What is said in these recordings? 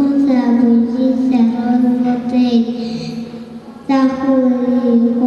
红色围巾想萝卜背大狐狸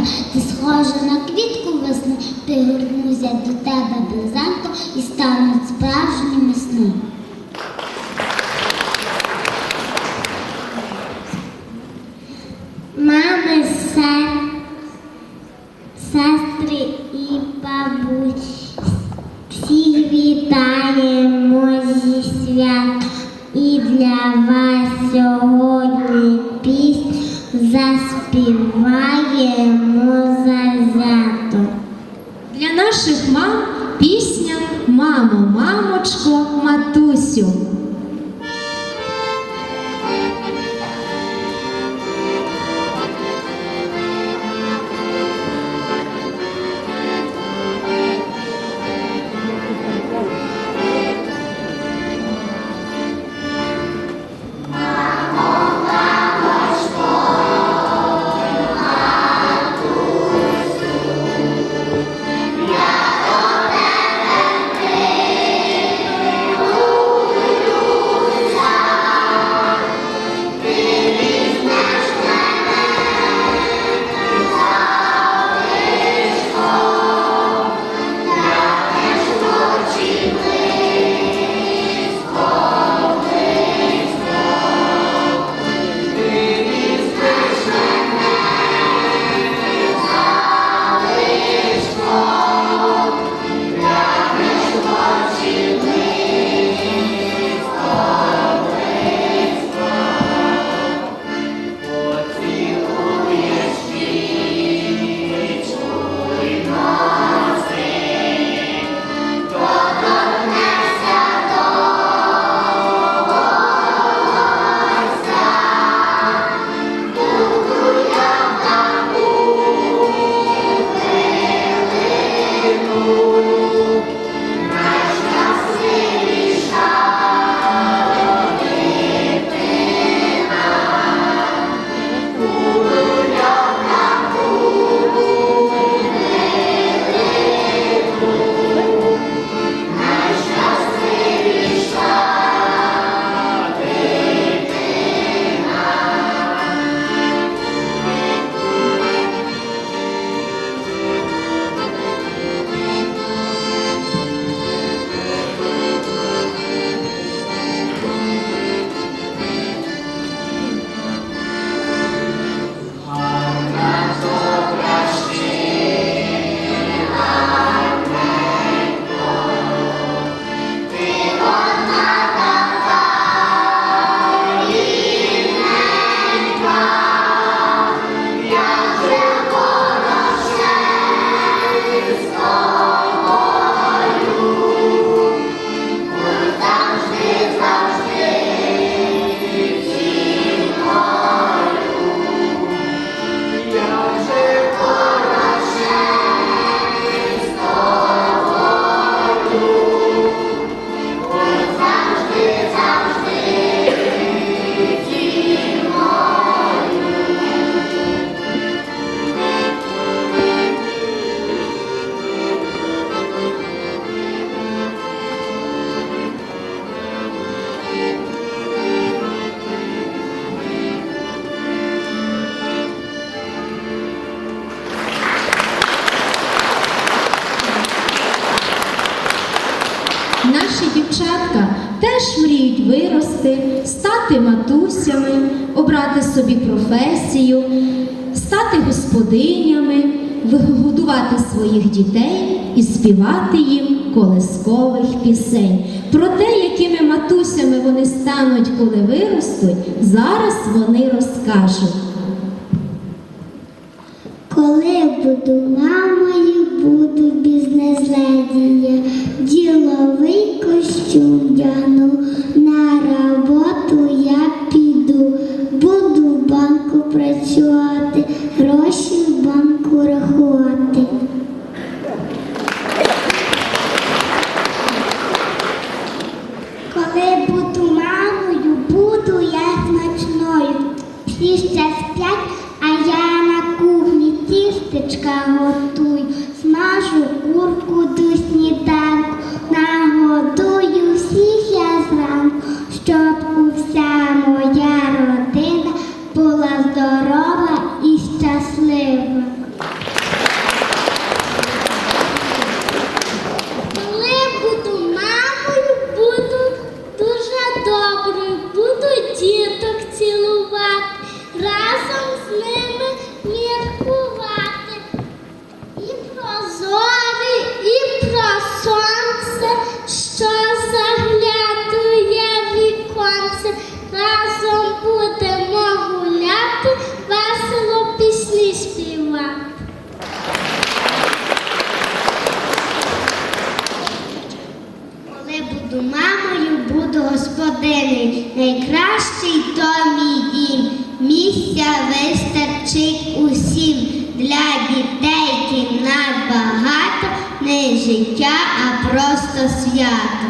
рідненька, ти схожа на квітку весни, пригорнуся до тебе близенько і стануть справжніми сни. Мами, се- заспіваємо зазято. Для наших мам пісня Мамо, мамочко, матусю. Наші дівчатка теж мріють вирости, стати матусями, обрати собі професію, стати господинями, вигодувати своїх дітей і співати їм колискових пісень. Про те, якими матусями вони стануть, коли виростуть, зараз вони розкажуть. Коли буду мамою, буду бізнес-леді. Діловий костюм вдягну, на роботу я піду. Буду в банку працювати, гроші в банку рахувати. Коли буду мамою, буду я смачною. Всі ще сплять, а я на кухні тістечка готуй, Смажу курку Найкращий то мій дім. Місця вистачить усім. Для дітей кімнат багато, не життя, а просто свято.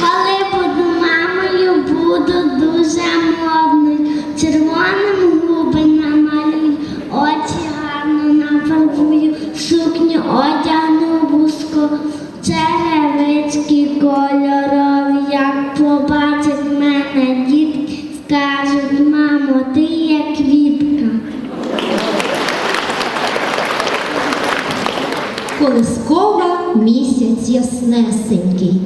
Коли буду мамою, буду дуже модною. Червоним губи намалюю, очі гарно нафарбую, сукню одягну яснесенький.